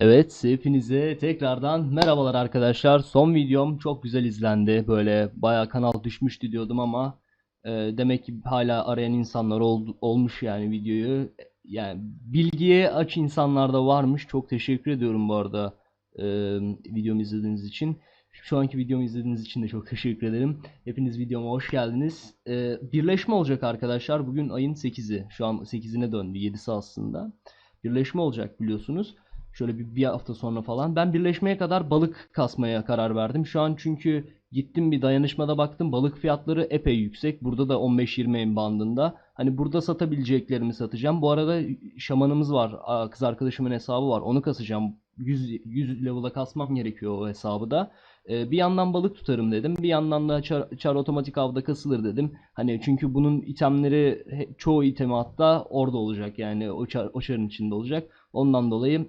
Evet, hepinize tekrardan merhabalar arkadaşlar. Son videom çok güzel izlendi. Böyle bayağı kanal düşmüştü diyordum ama e, demek ki hala arayan insanlar oldu, olmuş yani videoyu. Yani bilgiye aç insanlar da varmış. Çok teşekkür ediyorum bu arada e, videomu izlediğiniz için. Şu anki videomu izlediğiniz için de çok teşekkür ederim. Hepiniz videoma hoş geldiniz. E, birleşme olacak arkadaşlar. Bugün ayın 8'i. Şu an 8'ine döndü. 7'si aslında. Birleşme olacak biliyorsunuz. Şöyle bir, bir hafta sonra falan. Ben birleşmeye kadar balık kasmaya karar verdim. Şu an çünkü gittim bir dayanışmada baktım. Balık fiyatları epey yüksek. Burada da 15-20 en bandında. Hani burada satabileceklerimi satacağım. Bu arada şamanımız var. Kız arkadaşımın hesabı var. Onu kasacağım. 100, 100 level'a kasmam gerekiyor o hesabı da. Ee, bir yandan balık tutarım dedim. Bir yandan da çar, çar otomatik avda kasılır dedim. Hani çünkü bunun itemleri çoğu itemi hatta orada olacak. Yani o, çar, o çarın içinde olacak. Ondan dolayı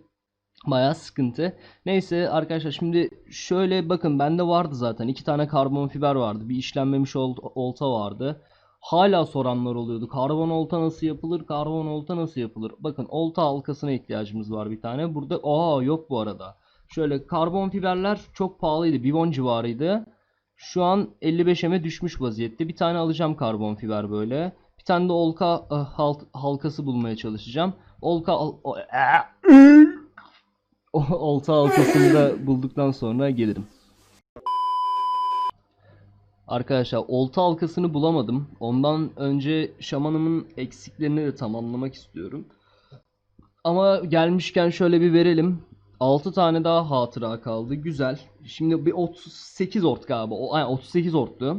Bayağı sıkıntı. Neyse arkadaşlar şimdi şöyle bakın bende vardı zaten. iki tane karbon fiber vardı. Bir işlenmemiş ol- olta vardı. Hala soranlar oluyordu. Karbon olta nasıl yapılır? Karbon olta nasıl yapılır? Bakın olta halkasına ihtiyacımız var bir tane. Burada aa yok bu arada. Şöyle karbon fiberler çok pahalıydı. 1 civarıydı. Şu an 55'eme düşmüş vaziyette. Bir tane alacağım karbon fiber böyle. Bir tane de olka halk- halkası bulmaya çalışacağım. Olka al- o- o olta halkasını da bulduktan sonra gelirim. Arkadaşlar olta halkasını bulamadım. Ondan önce şamanımın eksiklerini de tamamlamak istiyorum. Ama gelmişken şöyle bir verelim. 6 tane daha hatıra kaldı. Güzel. Şimdi bir 38 ort galiba. O, aynen 38 orttu.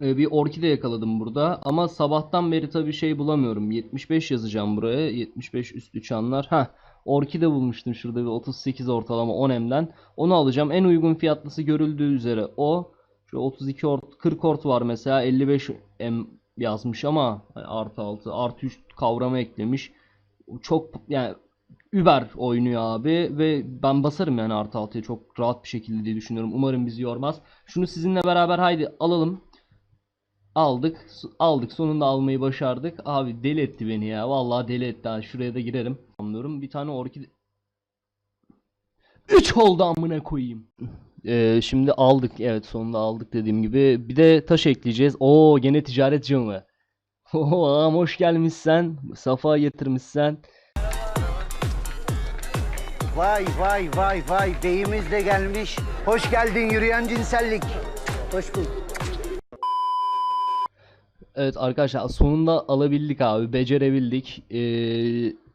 Ee, bir orkide yakaladım burada. Ama sabahtan beri tabii şey bulamıyorum. 75 yazacağım buraya. 75 üstü çanlar. Ha, orkide bulmuştum şurada bir 38 ortalama 10 emden. Onu alacağım. En uygun fiyatlısı görüldüğü üzere o. Şu 32 ort, 40 ort var mesela 55 em yazmış ama artı 6 artı 3 kavrama eklemiş. Çok yani Uber oynuyor abi ve ben basarım yani artı 6'ya çok rahat bir şekilde diye düşünüyorum. Umarım bizi yormaz. Şunu sizinle beraber haydi alalım. Aldık. Aldık. Sonunda almayı başardık. Abi deli etti beni ya. Vallahi deli etti. Ha, şuraya da girerim. Anlıyorum. Bir tane orkide... 3 oldu amına koyayım. Ee, şimdi aldık. Evet sonunda aldık dediğim gibi. Bir de taş ekleyeceğiz. Oo gene ticaret canı. Oo ağam hoş gelmişsen. Safa getirmişsen. Vay vay vay vay beyimiz de gelmiş. Hoş geldin yürüyen cinsellik. Hoş bulduk. Evet arkadaşlar sonunda alabildik abi. Becerebildik. Ee,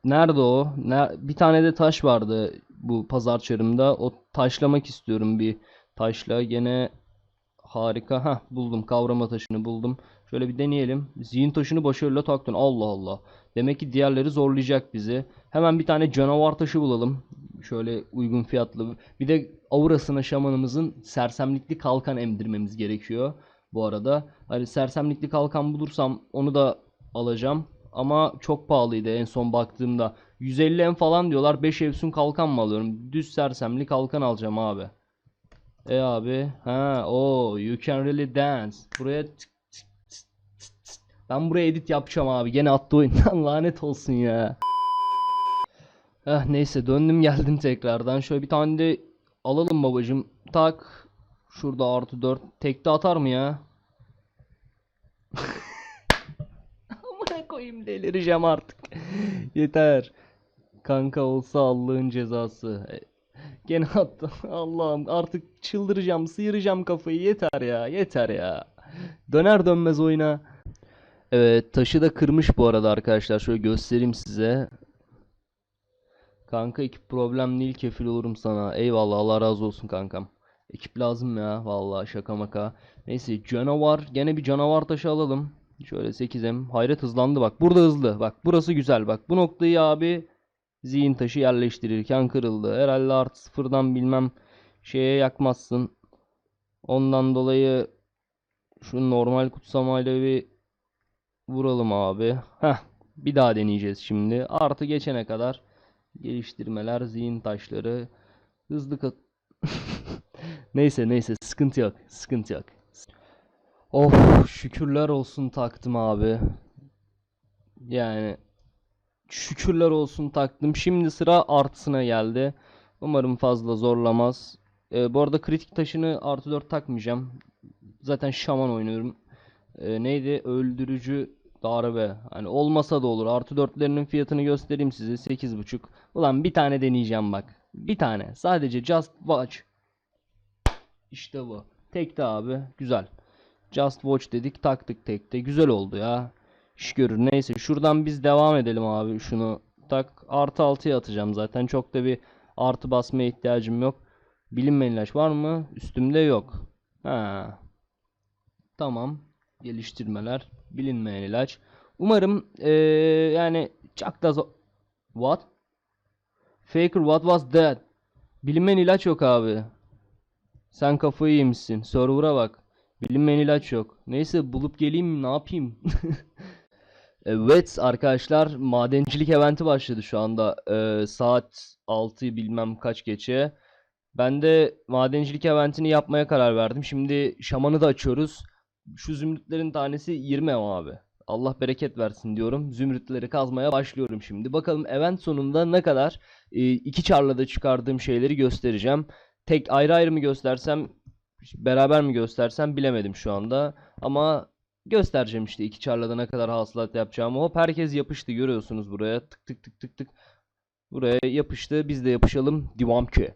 nerede o? Ne- bir tane de taş vardı bu pazar çarımda. O taşlamak istiyorum bir taşla. Gene harika. Hah buldum. Kavrama taşını buldum. Şöyle bir deneyelim. Zihin taşını başarıyla taktın. Allah Allah. Demek ki diğerleri zorlayacak bizi. Hemen bir tane canavar taşı bulalım. Şöyle uygun fiyatlı. Bir de aurasına şamanımızın sersemlikli kalkan emdirmemiz gerekiyor. Bu arada. Hani sersemlikli kalkan bulursam onu da alacağım. Ama çok pahalıydı en son baktığımda. 150 en falan diyorlar. 5 evsun kalkan mı alıyorum? Düz sersemli kalkan alacağım abi. E abi. Ha, o you can really dance. Buraya tık tık tık tık tık. ben buraya edit yapacağım abi. Gene attı oyundan lanet olsun ya. Eh neyse döndüm geldim tekrardan. Şöyle bir tane de alalım babacım. Tak. Şurada artı 4. Tekte atar mı ya? Amına koyayım delireceğim artık. Yeter. Kanka olsa Allah'ın cezası. E, Gene attı. Allah'ım artık çıldıracağım, sıyıracağım kafayı. Yeter ya, yeter ya. Döner dönmez oyuna. Evet, taşı da kırmış bu arada arkadaşlar. Şöyle göstereyim size. Kanka ekip problem değil kefil olurum sana. Eyvallah Allah razı olsun kankam. Ekip lazım ya vallahi şaka maka. Neyse canavar gene bir canavar taşı alalım. Şöyle 8'em. Hayret hızlandı bak. Burada hızlı. Bak burası güzel bak. Bu noktayı abi zihin taşı yerleştirirken kırıldı. Herhalde artı sıfırdan bilmem şeye yakmazsın. Ondan dolayı şu normal kutsamayla bir vuralım abi. Heh. Bir daha deneyeceğiz şimdi. Artı geçene kadar geliştirmeler, zihin taşları, hızlı kat... Neyse neyse sıkıntı yok. Sıkıntı yok. Of şükürler olsun taktım abi. Yani şükürler olsun taktım. Şimdi sıra artısına geldi. Umarım fazla zorlamaz. Ee, bu arada kritik taşını artı 4 takmayacağım. Zaten şaman oynuyorum. Ee, neydi? Öldürücü darbe. Hani olmasa da olur. Artı 4'lerinin fiyatını göstereyim size. 8.5. Ulan bir tane deneyeceğim bak. Bir tane. Sadece just watch. İşte bu. Tekte abi. Güzel. Just watch dedik. Taktık tekte. Güzel oldu ya. İş görür. Neyse şuradan biz devam edelim abi. Şunu tak. Artı 6'ya atacağım zaten. Çok da bir artı basmaya ihtiyacım yok. Bilinmeyen ilaç var mı? Üstümde yok. Ha. Tamam. Geliştirmeler. Bilinmeyen ilaç. Umarım eee, yani çok da What? Faker what was that? Bilinmeyen ilaç yok abi. Sen kafayı yemişsin. Server'a bak. Bilinmeyen ilaç yok. Neyse bulup geleyim? Ne yapayım? Evet arkadaşlar madencilik eventi başladı şu anda. Ee, saat 6 bilmem kaç geçe. Ben de madencilik eventini yapmaya karar verdim. Şimdi şamanı da açıyoruz. Şu zümrütlerin tanesi 20 ev abi. Allah bereket versin diyorum. Zümrütleri kazmaya başlıyorum şimdi. Bakalım event sonunda ne kadar e, iki çarla çıkardığım şeyleri göstereceğim. Tek ayrı ayrı mı göstersem, beraber mi göstersem bilemedim şu anda. Ama göstereceğim işte iki çarla ne kadar hasılat yapacağımı. Hop herkes yapıştı görüyorsunuz buraya. Tık tık tık tık tık. Buraya yapıştı. Biz de yapışalım. Devam ki.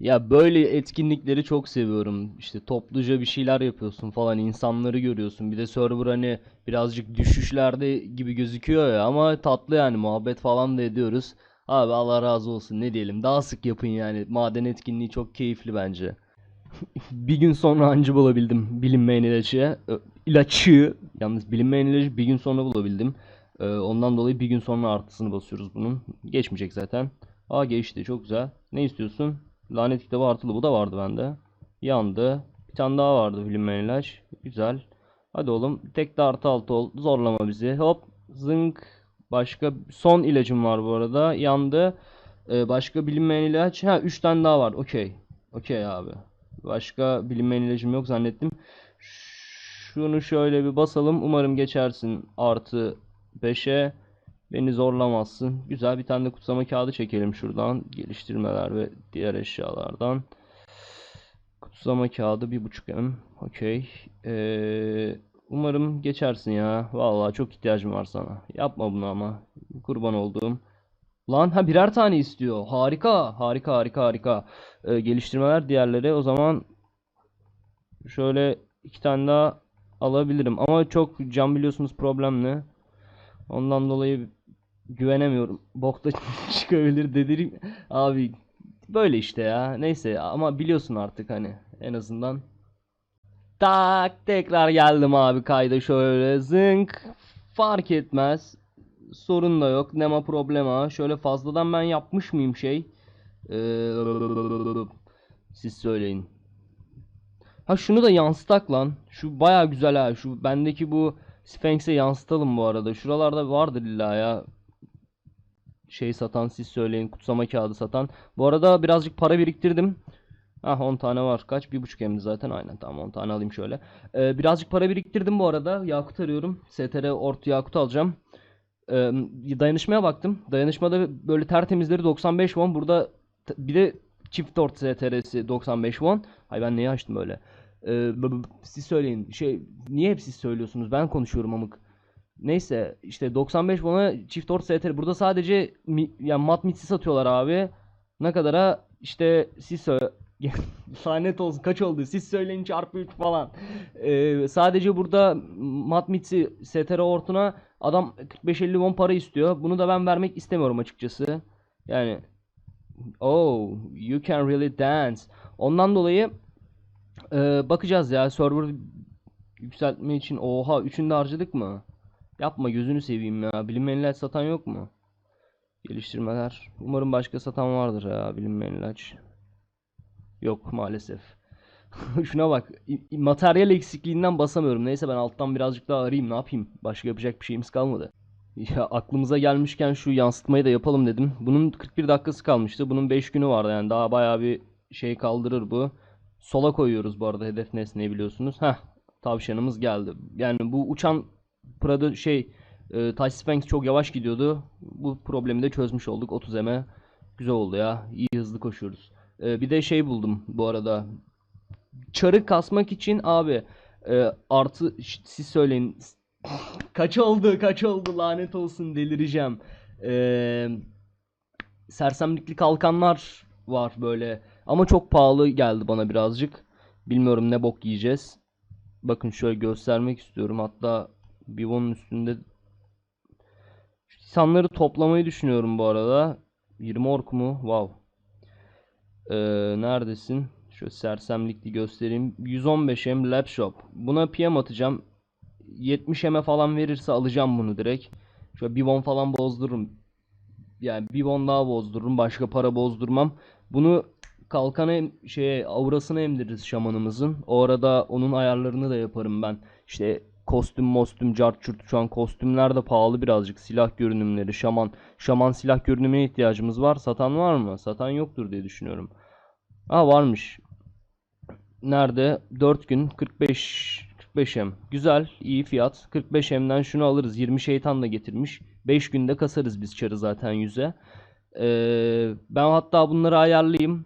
Ya böyle etkinlikleri çok seviyorum. İşte topluca bir şeyler yapıyorsun falan. insanları görüyorsun. Bir de server hani birazcık düşüşlerde gibi gözüküyor ya ama tatlı yani muhabbet falan da ediyoruz. Abi Allah razı olsun ne diyelim. Daha sık yapın yani. Maden etkinliği çok keyifli bence. bir gün sonra anca bulabildim bilinmeyen ilacı. İlaçı yalnız bilinmeyen ilacı bir gün sonra bulabildim. Ondan dolayı bir gün sonra artısını basıyoruz bunun. Geçmeyecek zaten. Aa geçti çok güzel. Ne istiyorsun? Lanet kitabı artılı bu da vardı bende. Yandı. Bir tane daha vardı bilinmeyen ilaç. Güzel. Hadi oğlum tek de artı altı ol. Zorlama bizi. Hop zınk. Başka son ilacım var bu arada. Yandı. Ee, başka bilinmeyen ilaç. Ha 3 tane daha var. Okey. Okey abi. Başka bilinmeyen ilacım yok zannettim. Şunu şöyle bir basalım. Umarım geçersin. Artı 5'e. Beni zorlamazsın. Güzel bir tane de kutsama kağıdı çekelim şuradan. Geliştirmeler ve diğer eşyalardan. Kutsama kağıdı 1.5 M. Okey. Ee, umarım geçersin ya. Vallahi çok ihtiyacım var sana. Yapma bunu ama. Kurban olduğum. Lan ha birer tane istiyor. Harika. Harika harika harika. Ee, geliştirmeler diğerleri. O zaman şöyle iki tane daha alabilirim. Ama çok cam biliyorsunuz problemli. Ondan dolayı güvenemiyorum. Bokta çıkabilir dedim. Abi böyle işte ya. Neyse ama biliyorsun artık hani en azından. Tak tekrar geldim abi kayda şöyle zınk. Fark etmez. Sorun da yok. Nema problema. Şöyle fazladan ben yapmış mıyım şey? Ee, siz söyleyin. Ha şunu da yansıtak lan. Şu baya güzel ha. Şu bendeki bu Sphinx'e yansıtalım bu arada. Şuralarda vardır illa ya. Şey satan siz söyleyin. Kutsama kağıdı satan. Bu arada birazcık para biriktirdim. Ah 10 tane var. Kaç? 1.5 emdi zaten. Aynen tamam 10 tane alayım şöyle. Ee, birazcık para biriktirdim bu arada. Yakut arıyorum. STR Ort Yakut alacağım. Ee, dayanışmaya baktım. Dayanışmada böyle tertemizleri 95 won. Burada bir de çift ort STR'si 95 won. Hay ben neyi açtım böyle? Ee, siz söyleyin. Şey niye hep siz söylüyorsunuz? Ben konuşuyorum amık. Neyse işte 95 won'a çift ort STR. Burada sadece yani mat mitsi satıyorlar abi. Ne kadara? İşte söyle Lanet olsun kaç oldu? Siz söyleyin çarpı 3 falan. Ee, sadece burada mat mitsi STR ortuna adam 45-50 won para istiyor. Bunu da ben vermek istemiyorum açıkçası. Yani Oh, you can really dance. Ondan dolayı e, bakacağız ya server yükseltme için. Oha, üçünü de harcadık mı? Yapma gözünü seveyim ya. Bilinmeyen satan yok mu? Geliştirmeler. Umarım başka satan vardır ya bilinmeyen ilaç. Yok maalesef. Şuna bak. Materyal eksikliğinden basamıyorum. Neyse ben alttan birazcık daha arayayım. Ne yapayım? Başka yapacak bir şeyimiz kalmadı. Ya aklımıza gelmişken şu yansıtmayı da yapalım dedim. Bunun 41 dakikası kalmıştı. Bunun 5 günü vardı yani daha bayağı bir şey kaldırır bu. Sola koyuyoruz bu arada hedef nesneyi biliyorsunuz. Heh tavşanımız geldi. Yani bu uçan Prado şey e, Taş Sphinx çok yavaş gidiyordu. Bu problemi de çözmüş olduk 30 eme. güzel oldu ya. İyi hızlı koşuyoruz. Ee, bir de şey buldum bu arada. Çarı kasmak için abi e, artı siz söyleyin. Kaç oldu? Kaç oldu? Lanet olsun delireceğim. Ee, sersemlikli kalkanlar var böyle. Ama çok pahalı geldi bana birazcık. Bilmiyorum ne bok yiyeceğiz. Bakın şöyle göstermek istiyorum. Hatta Bivon'un üstünde İnsanları toplamayı düşünüyorum bu arada. 20 ork mu? Wow. Ee, neredesin? Şöyle sersemlikli göstereyim. 115 M Lab Shop. Buna PM atacağım. 70 M'e falan verirse alacağım bunu direkt. Şöyle bir won falan bozdururum. Yani bir won daha bozdururum. Başka para bozdurmam. Bunu kalkana em- şeye aurasını emdiririz şamanımızın. O arada onun ayarlarını da yaparım ben. İşte kostüm mostüm cart çurt şu an kostümler de pahalı birazcık. Silah görünümleri şaman. Şaman silah görünümüne ihtiyacımız var. Satan var mı? Satan yoktur diye düşünüyorum. Ha varmış. Nerede? 4 gün 45 45M. Güzel, iyi fiyat. 45M'den şunu alırız. 20 şeytan da getirmiş. 5 günde kasarız biz çarı zaten 100'e. Ee, ben hatta bunları ayarlayayım.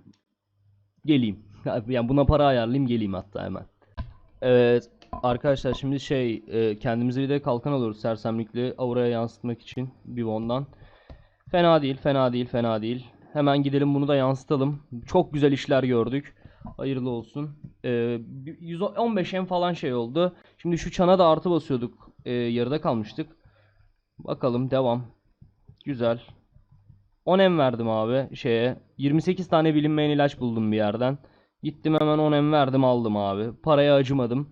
Geleyim. Yani buna para ayarlayayım geleyim hatta hemen. Evet arkadaşlar şimdi şey e, kendimize bir de kalkan alıyoruz sersemlikli auraya yansıtmak için Bivon'dan. Fena değil, fena değil, fena değil. Hemen gidelim bunu da yansıtalım. Çok güzel işler gördük. Hayırlı olsun. Ee, bir- 115 M falan şey oldu. Şimdi şu çana da artı basıyorduk. Ee, yarıda kalmıştık. Bakalım devam. Güzel. 10 M verdim abi şeye. 28 tane bilinmeyen ilaç buldum bir yerden. Gittim hemen 10 M verdim aldım abi. Paraya acımadım.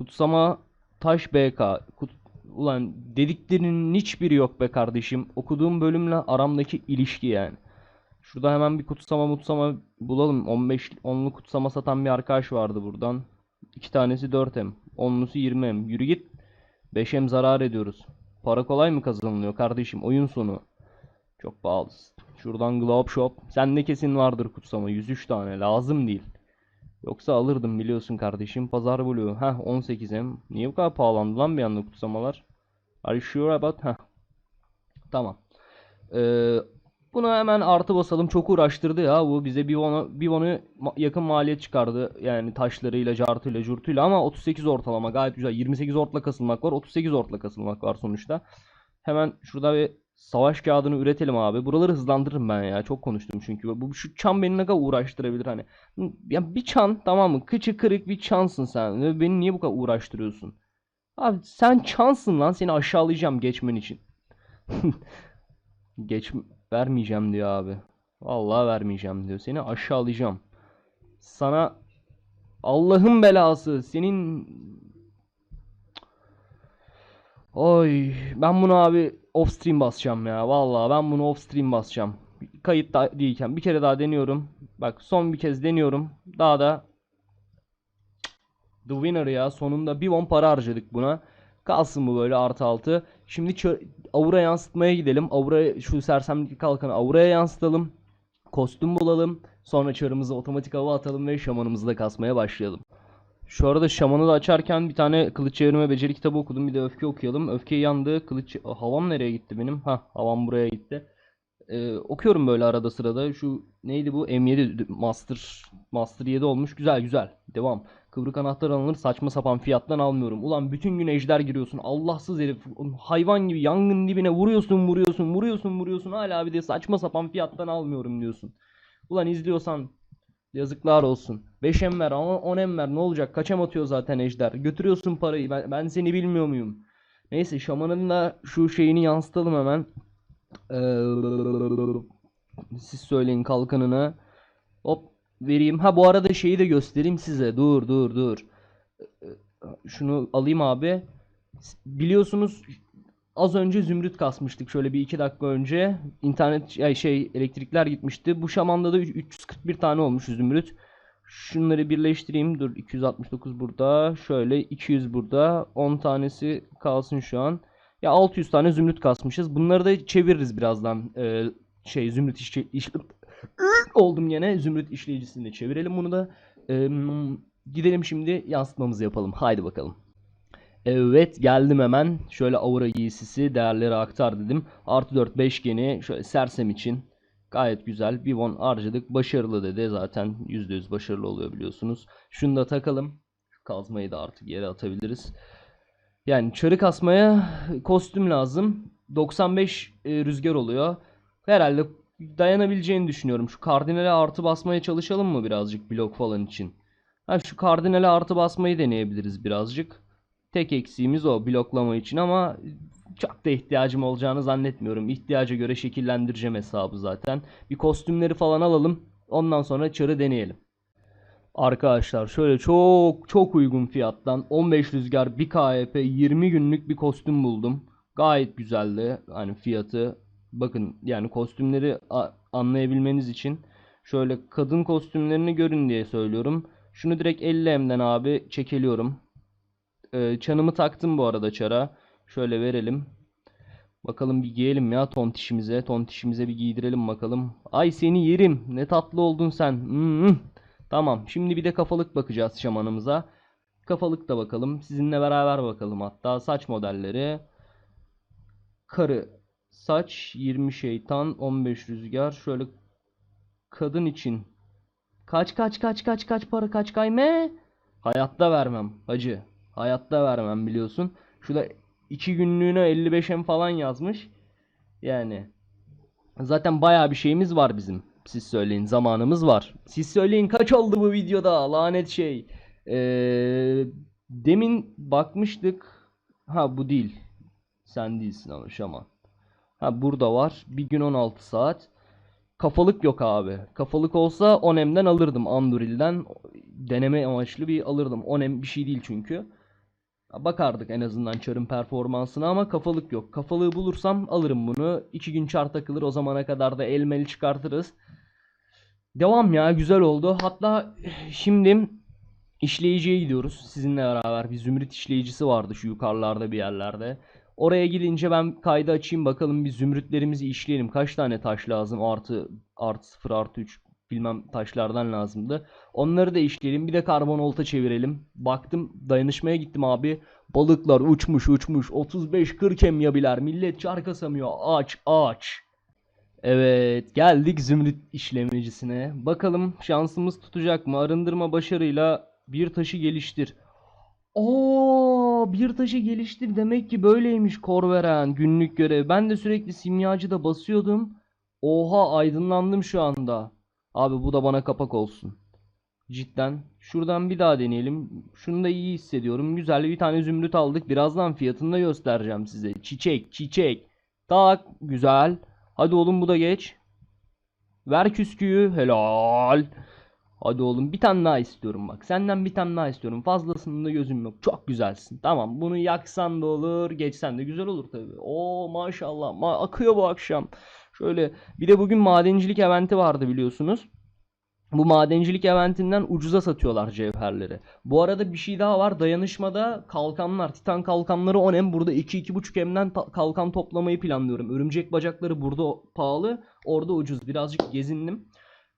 Kutsama taş BK. Kut... Ulan dediklerinin hiçbiri yok be kardeşim. Okuduğum bölümle aramdaki ilişki yani. Şurada hemen bir kutsama mutsama bulalım. 15 onlu kutsama satan bir arkadaş vardı buradan. İki tanesi 4M. Onlusu 20M. Yürü git. 5M zarar ediyoruz. Para kolay mı kazanılıyor kardeşim? Oyun sonu. Çok pahalı. Şuradan Globe Shop. Sende kesin vardır kutsama. 103 tane. Lazım değil. Yoksa alırdım biliyorsun kardeşim. Pazar Blue. Heh 18M. Niye bu kadar pahalandı lan bir anda kutsamalar? Are you sure about? Heh. Tamam. Ee, buna hemen artı basalım. Çok uğraştırdı ya bu. Bize bir onu, bir onu ma- yakın maliyet çıkardı. Yani taşlarıyla, cartıyla, curtuyla ama 38 ortalama gayet güzel. 28 ortla kasılmak var. 38 ortla kasılmak var sonuçta. Hemen şurada bir savaş kağıdını üretelim abi. Buraları hızlandırırım ben ya. Çok konuştum çünkü. Bu şu çan beni ne kadar uğraştırabilir hani. Ya bir çan tamam mı? Kıçı kırık bir çansın sen. Ve beni niye bu kadar uğraştırıyorsun? Abi sen çansın lan. Seni aşağılayacağım geçmen için. Geç vermeyeceğim diyor abi. Vallahi vermeyeceğim diyor. Seni aşağılayacağım. Sana Allah'ın belası. Senin Oy ben bunu abi off stream basacağım ya. Vallahi ben bunu off stream basacağım. Kayıt da değilken bir kere daha deniyorum. Bak son bir kez deniyorum. Daha da The Winner ya sonunda bir won para harcadık buna. Kalsın bu böyle artı altı. Şimdi aura yansıtmaya gidelim. Aura şu sersemlik kalkanı auraya yansıtalım. Kostüm bulalım. Sonra çarımızı otomatik hava atalım ve şamanımızı da kasmaya başlayalım. Şu arada şamanı da açarken bir tane kılıç çevirme beceri kitabı okudum. Bir de öfke okuyalım. Öfke yandı. Kılıç havam nereye gitti benim? Ha, havam buraya gitti. Ee, okuyorum böyle arada sırada. Şu neydi bu? M7 Master Master 7 olmuş. Güzel güzel. Devam. Kıvrık anahtar alınır. Saçma sapan fiyattan almıyorum. Ulan bütün gün ejder giriyorsun. Allahsız herif. Hayvan gibi yangın dibine vuruyorsun, vuruyorsun, vuruyorsun, vuruyorsun. Hala bir de saçma sapan fiyattan almıyorum diyorsun. Ulan izliyorsan yazıklar olsun. 5 em ver ama 10 em ver. Ne olacak? Kaç em atıyor zaten ejder. Götürüyorsun parayı. Ben, ben seni bilmiyor muyum? Neyse şamanın da şu şeyini yansıtalım hemen. Ee, siz söyleyin kalkanını. Hop vereyim. Ha bu arada şeyi de göstereyim size. Dur dur dur. Ee, Şunu alayım abi. Biliyorsunuz az önce zümrüt kasmıştık. Şöyle bir iki dakika önce. internet şey elektrikler gitmişti. Bu şamanda da üç- 341 tane olmuş zümrüt. Şunları birleştireyim. Dur 269 burada. Şöyle 200 burada. 10 tanesi kalsın şu an. Ya 600 tane zümrüt kasmışız. Bunları da çeviririz birazdan. Ee, şey zümrüt işçi iş... oldum yine. Zümrüt işleyicisinde çevirelim bunu da. Ee, gidelim şimdi yansıtmamızı yapalım. Haydi bakalım. Evet geldim hemen. Şöyle aura giysisi değerleri aktar dedim. Artı 4 beşgeni şöyle sersem için. Gayet güzel. Bir won harcadık. Başarılı dedi. Zaten %100 başarılı oluyor biliyorsunuz. Şunu da takalım. Kazmayı da artık yere atabiliriz. Yani çarı kasmaya kostüm lazım. 95 e, rüzgar oluyor. Herhalde dayanabileceğini düşünüyorum. Şu kardinale artı basmaya çalışalım mı birazcık blok falan için? Ha şu kardinale artı basmayı deneyebiliriz birazcık. Tek eksiğimiz o bloklama için ama çok da ihtiyacım olacağını zannetmiyorum. İhtiyaca göre şekillendireceğim hesabı zaten. Bir kostümleri falan alalım. Ondan sonra çarı deneyelim. Arkadaşlar şöyle çok çok uygun fiyattan 15 rüzgar 1 KYP 20 günlük bir kostüm buldum. Gayet güzeldi hani fiyatı. Bakın yani kostümleri anlayabilmeniz için şöyle kadın kostümlerini görün diye söylüyorum. Şunu direkt 50M'den abi çekeliyorum. Ee, çanımı taktım bu arada çara. Şöyle verelim. Bakalım bir giyelim ya tontişimize. Tontişimize bir giydirelim bakalım. Ay seni yerim. Ne tatlı oldun sen. Hmm. Tamam. Şimdi bir de kafalık bakacağız şamanımıza. Kafalık da bakalım. Sizinle beraber bakalım hatta. Saç modelleri. Karı. Saç 20 şeytan 15 rüzgar. Şöyle kadın için. Kaç kaç kaç kaç kaç para kaç kayme? Hayatta vermem hacı. Hayatta vermem biliyorsun. Şurada 2 günlüğüne 55'em falan yazmış. Yani zaten bayağı bir şeyimiz var bizim. Siz söyleyin zamanımız var. Siz söyleyin kaç oldu bu videoda lanet şey. Ee, demin bakmıştık. Ha bu değil. Sen değilsin ama şaman. Ha burada var. Bir gün 16 saat. Kafalık yok abi. Kafalık olsa Onem'den alırdım Anduril'den. Deneme amaçlı bir alırdım. Onem bir şey değil çünkü. Bakardık en azından çarın performansına ama kafalık yok. Kafalığı bulursam alırım bunu. 2 gün çar takılır o zamana kadar da elmeli çıkartırız. Devam ya güzel oldu. Hatta şimdi işleyiciye gidiyoruz. Sizinle beraber bir zümrüt işleyicisi vardı şu yukarılarda bir yerlerde. Oraya gidince ben kaydı açayım bakalım bir zümrütlerimizi işleyelim. Kaç tane taş lazım? Artı artı 0 artı 3 bilmem taşlardan lazımdı. Onları da işleyelim. Bir de karbon olta çevirelim. Baktım dayanışmaya gittim abi. Balıklar uçmuş uçmuş. 35-40 emyabiler. Millet çar kasamıyor. Ağaç ağaç. Evet geldik zümrüt işlemecisinne. Bakalım şansımız tutacak mı? Arındırma başarıyla bir taşı geliştir. Oo, bir taşı geliştir demek ki böyleymiş Korveren günlük görev. Ben de sürekli simyacıda basıyordum. Oha aydınlandım şu anda. Abi bu da bana kapak olsun. Cidden. Şuradan bir daha deneyelim. Şunu da iyi hissediyorum. Güzel bir tane zümrüt aldık. Birazdan fiyatını da göstereceğim size. Çiçek, çiçek. Tak, güzel. Hadi oğlum bu da geç. Ver küsküyü. Helal. Hadi oğlum bir tane daha istiyorum bak. Senden bir tane daha istiyorum. Fazlasında gözüm yok. Çok güzelsin. Tamam bunu yaksan da olur. Geçsen de güzel olur tabii. Oo maşallah. Ma akıyor bu akşam. Şöyle bir de bugün madencilik eventi vardı biliyorsunuz. Bu madencilik eventinden ucuza satıyorlar cevherleri. Bu arada bir şey daha var. Dayanışmada kalkanlar, titan kalkanları 10 hem burada 2-2.5 hemden ta- kalkan toplamayı planlıyorum. Örümcek bacakları burada pahalı, orada ucuz. Birazcık gezindim.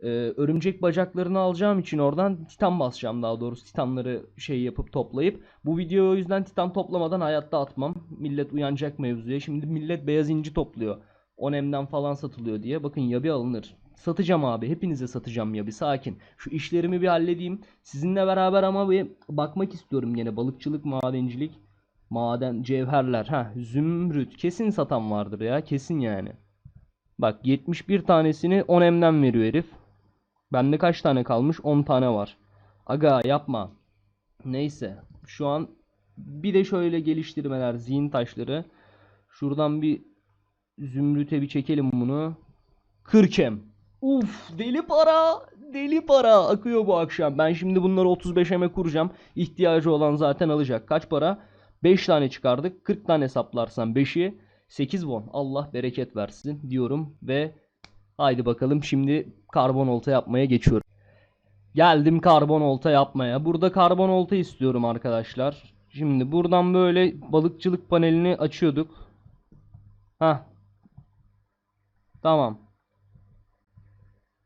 Ee, örümcek bacaklarını alacağım için oradan titan basacağım daha doğrusu. Titanları şey yapıp toplayıp. Bu videoyu o yüzden titan toplamadan hayatta atmam. Millet uyanacak mevzuya. Şimdi millet beyaz inci topluyor. 10 M'den falan satılıyor diye. Bakın yabi alınır. Satacağım abi. Hepinize satacağım yabi. Sakin. Şu işlerimi bir halledeyim. Sizinle beraber ama bir bakmak istiyorum yine. Balıkçılık, madencilik, maden, cevherler. Ha, zümrüt. Kesin satan vardır ya. Kesin yani. Bak 71 tanesini 10 M'den veriyor herif. Bende kaç tane kalmış? 10 tane var. Aga yapma. Neyse. Şu an bir de şöyle geliştirmeler, zihin taşları. Şuradan bir Zümrüt'e bir çekelim bunu. Kırkem. Uf deli para. Deli para. Akıyor bu akşam. Ben şimdi bunları 35'eme kuracağım. İhtiyacı olan zaten alacak. Kaç para? 5 tane çıkardık. 40 tane hesaplarsan 5'i 8 won. Allah bereket versin diyorum ve haydi bakalım şimdi karbon olta yapmaya geçiyorum. Geldim karbon olta yapmaya. Burada karbon olta istiyorum arkadaşlar. Şimdi buradan böyle balıkçılık panelini açıyorduk. Hah. Tamam.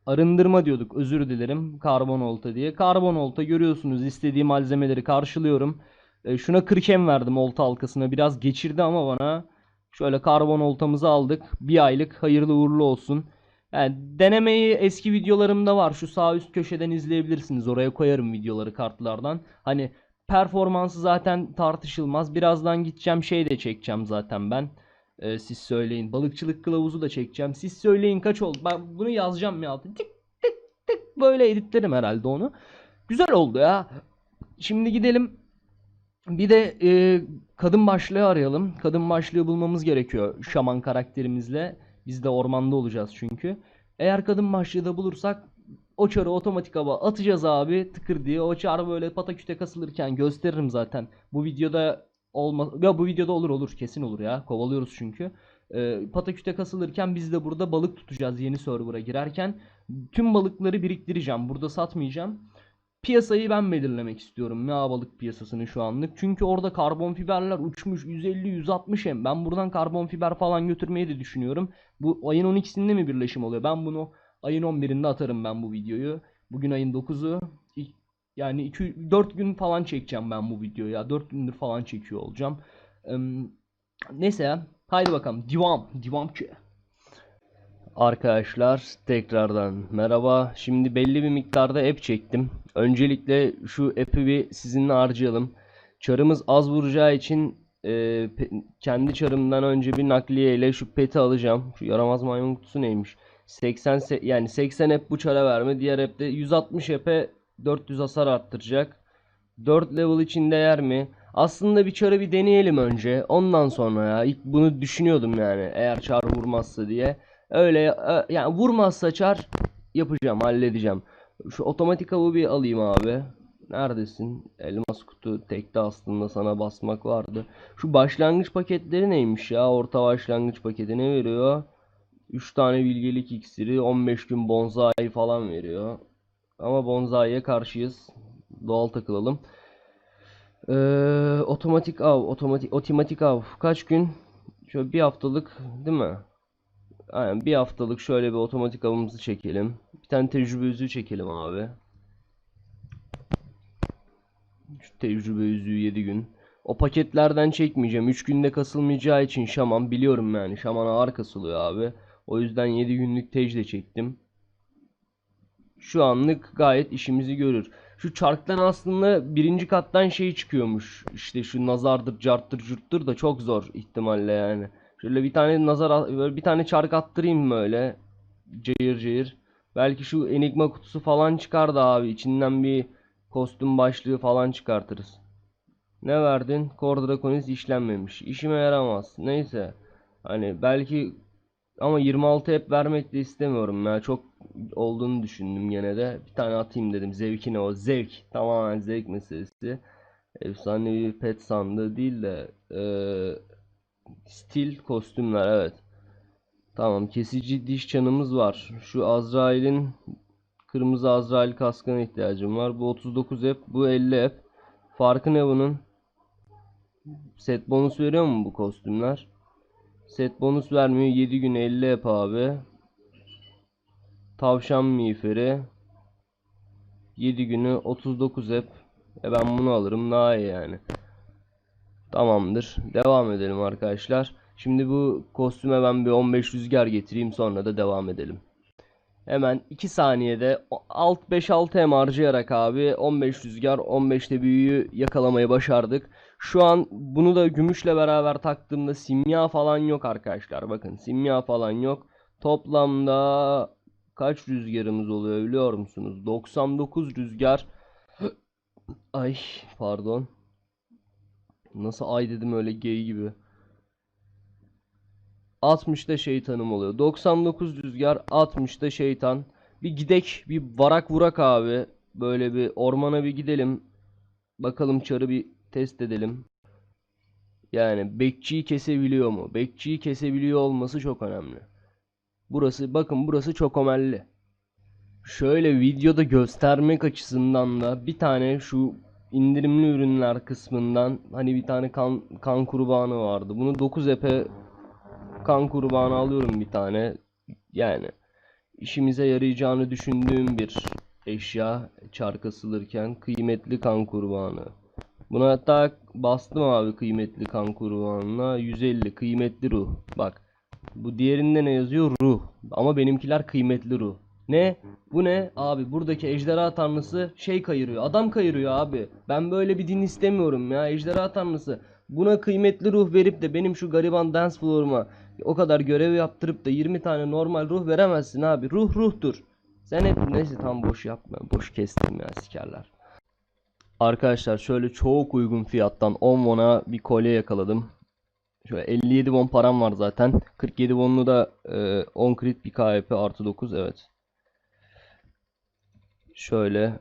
Arındırma diyorduk. Özür dilerim. Karbon olta diye. Karbon olta görüyorsunuz. istediği malzemeleri karşılıyorum. E, şuna 40 em verdim olta halkasına. Biraz geçirdi ama bana. Şöyle karbon oltamızı aldık. Bir aylık hayırlı uğurlu olsun. Yani denemeyi eski videolarımda var. Şu sağ üst köşeden izleyebilirsiniz. Oraya koyarım videoları kartlardan. Hani performansı zaten tartışılmaz. Birazdan gideceğim şey de çekeceğim zaten ben. Ee, siz söyleyin. Balıkçılık kılavuzu da çekeceğim. Siz söyleyin kaç oldu. Ben bunu yazacağım ya altına. Tık tık tık böyle editlerim herhalde onu. Güzel oldu ya. Şimdi gidelim. Bir de e, kadın başlığı arayalım. Kadın başlığı bulmamız gerekiyor şaman karakterimizle. Biz de ormanda olacağız çünkü. Eğer kadın başlığı da bulursak o çarı otomatik hava atacağız abi tıkır diye. O çar böyle pataküte kasılırken gösteririm zaten. Bu videoda olma ya bu videoda olur olur kesin olur ya. Kovalıyoruz çünkü. Ee, pataküte kasılırken biz de burada balık tutacağız yeni server'a girerken. Tüm balıkları biriktireceğim. Burada satmayacağım. Piyasayı ben belirlemek istiyorum. Ya balık piyasasını şu anlık. Çünkü orada karbon fiberler uçmuş 150-160 hem. Ben buradan karbon fiber falan götürmeyi de düşünüyorum. Bu ayın 12'sinde mi birleşim oluyor? Ben bunu ayın 11'inde atarım ben bu videoyu. Bugün ayın 9'u. Yani 2 4 gün falan çekeceğim ben bu videoyu ya. 4 gündür falan çekiyor olacağım. Em, neyse. Haydi bakalım. Devam. Devam ki. Arkadaşlar tekrardan merhaba. Şimdi belli bir miktarda app çektim. Öncelikle şu app'i bir sizinle harcayalım. Çarımız az vuracağı için e, kendi çarımdan önce bir nakliye ile şu peti alacağım. Şu yaramaz maymun kutusu neymiş? 80 se- yani 80 app bu çara verme. Diğer app'te 160 app'e 400 hasar arttıracak. 4 level için değer mi? Aslında bir çarı bir deneyelim önce. Ondan sonra ya. İlk bunu düşünüyordum yani. Eğer çar vurmazsa diye. Öyle e, yani vurmazsa çar yapacağım, halledeceğim. Şu otomatik avı bir alayım abi. Neredesin? Elmas kutu tekte aslında sana basmak vardı. Şu başlangıç paketleri neymiş ya? Orta başlangıç paketi ne veriyor? 3 tane bilgelik iksiri, 15 gün bonsai falan veriyor. Ama bonsai'ye karşıyız. Doğal takılalım. Ee, otomatik av, otomatik otomatik av kaç gün? Şöyle bir haftalık değil mi? Aynen bir haftalık şöyle bir otomatik avımızı çekelim. Bir tane tecrübe yüzüğü çekelim abi. Şu tecrübe yüzüğü 7 gün. O paketlerden çekmeyeceğim. 3 günde kasılmayacağı için şaman biliyorum yani. Şaman ağır kasılıyor abi. O yüzden 7 günlük tecde çektim. Şu anlık gayet işimizi görür. Şu çarktan aslında birinci kattan şey çıkıyormuş. İşte şu nazardır, carttır, curttur da çok zor ihtimalle yani. Şöyle bir tane nazar, böyle bir tane çark attırayım böyle. Cayır cayır. Belki şu enigma kutusu falan çıkar da abi. içinden bir kostüm başlığı falan çıkartırız. Ne verdin? Kor Draconis işlenmemiş. İşime yaramaz. Neyse. Hani belki ama 26 hep vermek de istemiyorum ya. Çok olduğunu düşündüm gene de. Bir tane atayım dedim. Zevkine o. Zevk. Tamamen zevk meselesi. Efsanevi pet sandığı değil de eee, stil kostümler evet. Tamam kesici diş çanımız var. Şu Azrail'in kırmızı Azrail kaskına ihtiyacım var. Bu 39 hep, bu 50 hep. Farkı ne bunun? Set bonus veriyor mu bu kostümler? Set bonus vermiyor. 7 gün 50 hep abi. Tavşan miğferi. 7 günü 39 hep. E ben bunu alırım daha iyi yani. Tamamdır. Devam edelim arkadaşlar. Şimdi bu kostüme ben bir 15 rüzgar getireyim sonra da devam edelim. Hemen 2 saniyede alt 5-6 hem harcayarak abi 15 rüzgar 15'te büyüyü yakalamayı başardık. Şu an bunu da gümüşle beraber taktığımda simya falan yok arkadaşlar. Bakın simya falan yok. Toplamda kaç rüzgarımız oluyor biliyor musunuz? 99 rüzgar. Ay pardon. Nasıl ay dedim öyle gay gibi. 60'da şeytanım oluyor. 99 rüzgar 60'da şeytan. Bir gidek bir varak vurak abi. Böyle bir ormana bir gidelim. Bakalım çarı bir test edelim. Yani bekçiyi kesebiliyor mu? Bekçiyi kesebiliyor olması çok önemli. Burası bakın burası çok omelli. Şöyle videoda göstermek açısından da bir tane şu indirimli ürünler kısmından hani bir tane kan, kan kurbanı vardı. Bunu 9 epe kan kurbanı alıyorum bir tane. Yani işimize yarayacağını düşündüğüm bir eşya çark asılırken kıymetli kan kurbanı. Buna hatta bastım abi kıymetli kan kurbanına 150 kıymetli ruh. Bak Bu diğerinde ne yazıyor? Ruh. Ama benimkiler kıymetli ruh. Ne? Bu ne? Abi buradaki ejderha tanrısı şey kayırıyor. Adam kayırıyor abi. Ben böyle bir din istemiyorum ya. Ejderha tanrısı. Buna kıymetli ruh verip de benim şu gariban dance floor'uma o kadar görev yaptırıp da 20 tane normal ruh veremezsin abi. Ruh ruhtur. Sen hep neyse tam boş yapma. Boş kestim ya sikerler. Arkadaşlar şöyle çok uygun fiyattan 10 won'a bir kolye yakaladım. Şöyle 57 won param var zaten. 47 won'lu da e, 10 crit bir KP artı 9 evet. Şöyle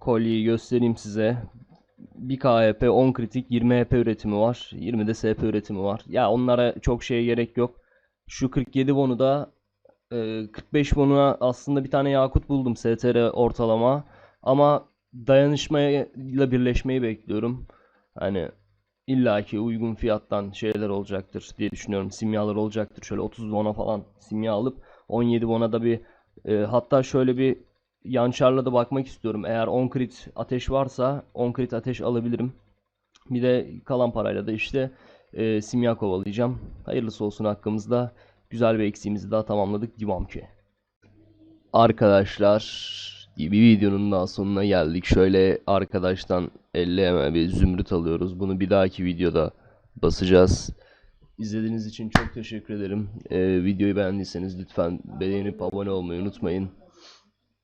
kolyeyi göstereyim size. 1 KHP 10 kritik 20 HP üretimi var. 20 de SP üretimi var. Ya onlara çok şeye gerek yok. Şu 47 won'u da e, 45 won'una aslında bir tane yakut buldum STR ortalama. Ama dayanışmayla birleşmeyi bekliyorum. Hani illaki uygun fiyattan şeyler olacaktır diye düşünüyorum. Simyalar olacaktır. Şöyle 30 won'a falan simya alıp 17 won'a da bir e, hatta şöyle bir yançarla da bakmak istiyorum. Eğer 10 crit ateş varsa 10 crit ateş alabilirim. Bir de kalan parayla da işte e, simya kovalayacağım. Hayırlısı olsun hakkımızda. Güzel bir eksiğimizi daha tamamladık. Devam ki. Arkadaşlar bir videonun daha sonuna geldik. Şöyle arkadaştan 50 ml bir zümrüt alıyoruz. Bunu bir dahaki videoda basacağız. İzlediğiniz için çok teşekkür ederim. Ee, videoyu beğendiyseniz lütfen beğenip abone olmayı unutmayın.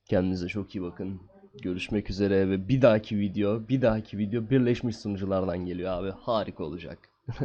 Kendinize çok iyi bakın. Görüşmek üzere ve bir dahaki video, bir dahaki video Birleşmiş Sunuculardan geliyor abi. Harika olacak.